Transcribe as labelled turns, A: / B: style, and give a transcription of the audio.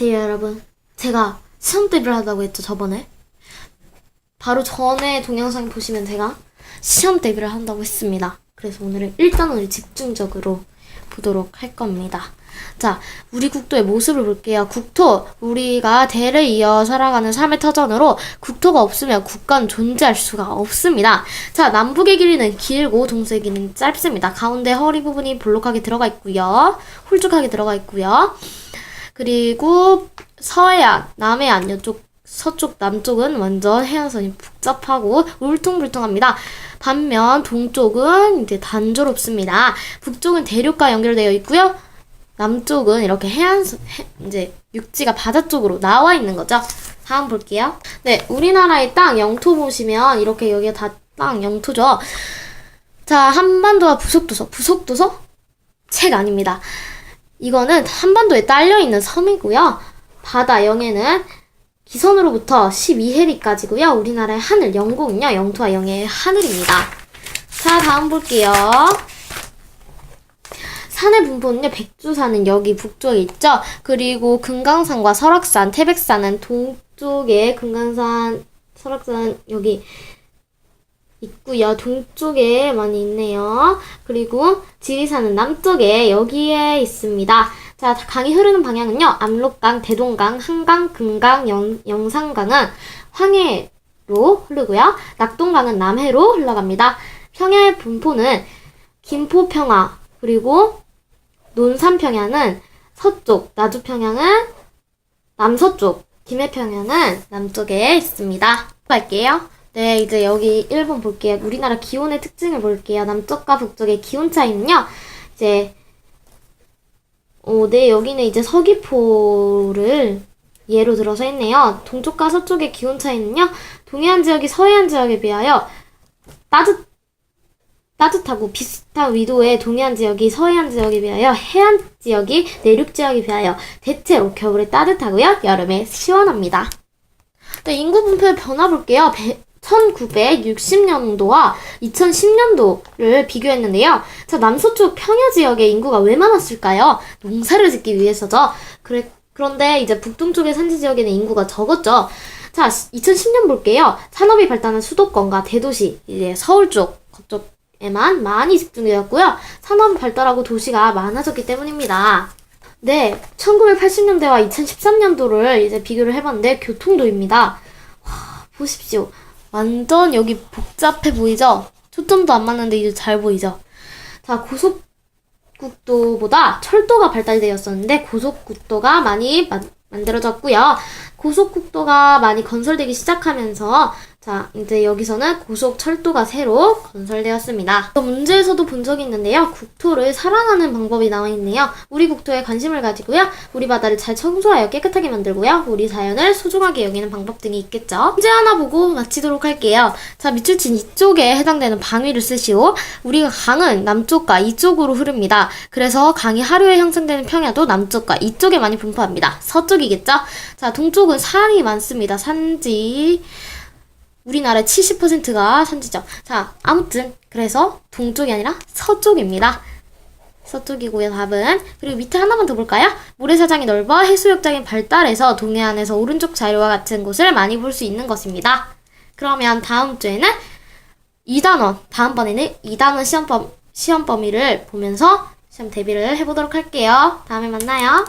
A: 같아요, 여러분? 제가 시험 대비를 하다고 했죠, 저번에. 바로 전에 동영상 보시면 제가 시험 대비를 한다고 했습니다. 그래서 오늘은 일단 우리 집중적으로 보도록 할 겁니다. 자, 우리 국토의 모습을 볼게요. 국토, 우리가 대를 이어 살아가는 삶의 터전으로 국토가 없으면 국가는 존재할 수가 없습니다. 자, 남북의 길이는 길고 동서의 길이는 짧습니다. 가운데 허리 부분이 볼록하게 들어가 있고요. 홀쭉하게 들어가 있고요. 그리고 서해안, 남해안 이쪽 서쪽, 남쪽은 완전 해안선이 복잡하고 울퉁불퉁합니다. 반면 동쪽은 이제 단조롭습니다. 북쪽은 대륙과 연결되어 있고요. 남쪽은 이렇게 해안선, 해- 이제 육지가 바다 쪽으로 나와 있는 거죠. 다음 볼게요. 네, 우리나라의 땅 영토 보시면 이렇게 여기가 다땅 영토죠. 자, 한반도와 부속도서, 부속도서? 책 아닙니다. 이거는 한반도에 딸려 있는 섬이고요. 바다 영해는 기선으로부터 12해리까지고요. 우리나라의 하늘, 영공은요. 영토와 영해의 하늘입니다. 자, 다음 볼게요. 산의 분포는요, 백두산은 여기 북쪽에 있죠. 그리고 금강산과 설악산, 태백산은 동쪽에 금강산, 설악산 여기 있고요. 동쪽에 많이 있네요. 그리고 지리산은 남쪽에 여기에 있습니다. 자, 강이 흐르는 방향은요. 압록강, 대동강, 한강, 금강, 영, 영산강은 황해로 흐르고요. 낙동강은 남해로 흘러갑니다. 평야의 분포는 김포평야, 그리고 논산평야는 서쪽, 나주평야는 남서쪽, 김해평야는 남쪽에 있습니다. 갈게요. 네, 이제 여기 1번 볼게요. 우리나라 기온의 특징을 볼게요. 남쪽과 북쪽의 기온 차이는요. 이제 어, 네, 여기는 이제 서귀포를 예로 들어서 했네요. 동쪽과 서쪽의 기온 차이는요. 동해안 지역이 서해안 지역에 비하여 따뜻 따뜻하고 비슷한 위도의 동해안 지역이 서해안 지역에 비하여 해안 지역이 내륙 지역에 비하여 대체로 겨울에 따뜻하고요. 여름에 시원합니다. 네, 인구 분포의 변화 볼게요. 1960년도와 2010년도를 비교했는데요. 자, 남서쪽 평야 지역의 인구가 왜 많았을까요? 농사를 짓기 위해서죠. 그래, 그런데 이제 북동쪽의 산지 지역에는 인구가 적었죠. 자, 2010년 볼게요. 산업이 발달한 수도권과 대도시, 이제 서울 쪽, 그쪽에만 많이 집중되었고요. 산업이 발달하고 도시가 많아졌기 때문입니다. 네, 1980년대와 2013년도를 이제 비교를 해봤는데 교통도입니다. 와, 보십시오. 완전 여기 복잡해 보이죠? 초점도 안 맞는데 이제 잘 보이죠? 자, 고속국도보다 철도가 발달되었었는데 고속국도가 많이 마- 만들어졌고요. 고속국도가 많이 건설되기 시작하면서 자, 이제 여기서는 고속 철도가 새로 건설되었습니다. 또 문제에서도 본 적이 있는데요. 국토를 살아나는 방법이 나와 있네요. 우리 국토에 관심을 가지고요. 우리 바다를 잘 청소하여 깨끗하게 만들고요. 우리 자연을 소중하게 여기는 방법 등이 있겠죠. 문제 하나 보고 마치도록 할게요. 자, 밑줄 친 이쪽에 해당되는 방위를 쓰시오. 우리가 강은 남쪽과 이쪽으로 흐릅니다. 그래서 강이 하류에 형성되는 평야도 남쪽과 이쪽에 많이 분포합니다. 서쪽이겠죠? 자, 동쪽은 산이 많습니다. 산지. 우리나라의 70%가 산지죠. 자, 아무튼 그래서 동쪽이 아니라 서쪽입니다. 서쪽이고요, 답은. 그리고 밑에 하나만 더 볼까요? 모래사장이 넓어 해수욕장이 발달해서 동해안에서 오른쪽 자료와 같은 곳을 많이 볼 수 있는 것입니다. 그러면 다음 주에는 2단원, 다음번에는 2단원 시험 범, 시험 범위를 보면서 시험 대비를 해보도록 할게요. 다음에 만나요.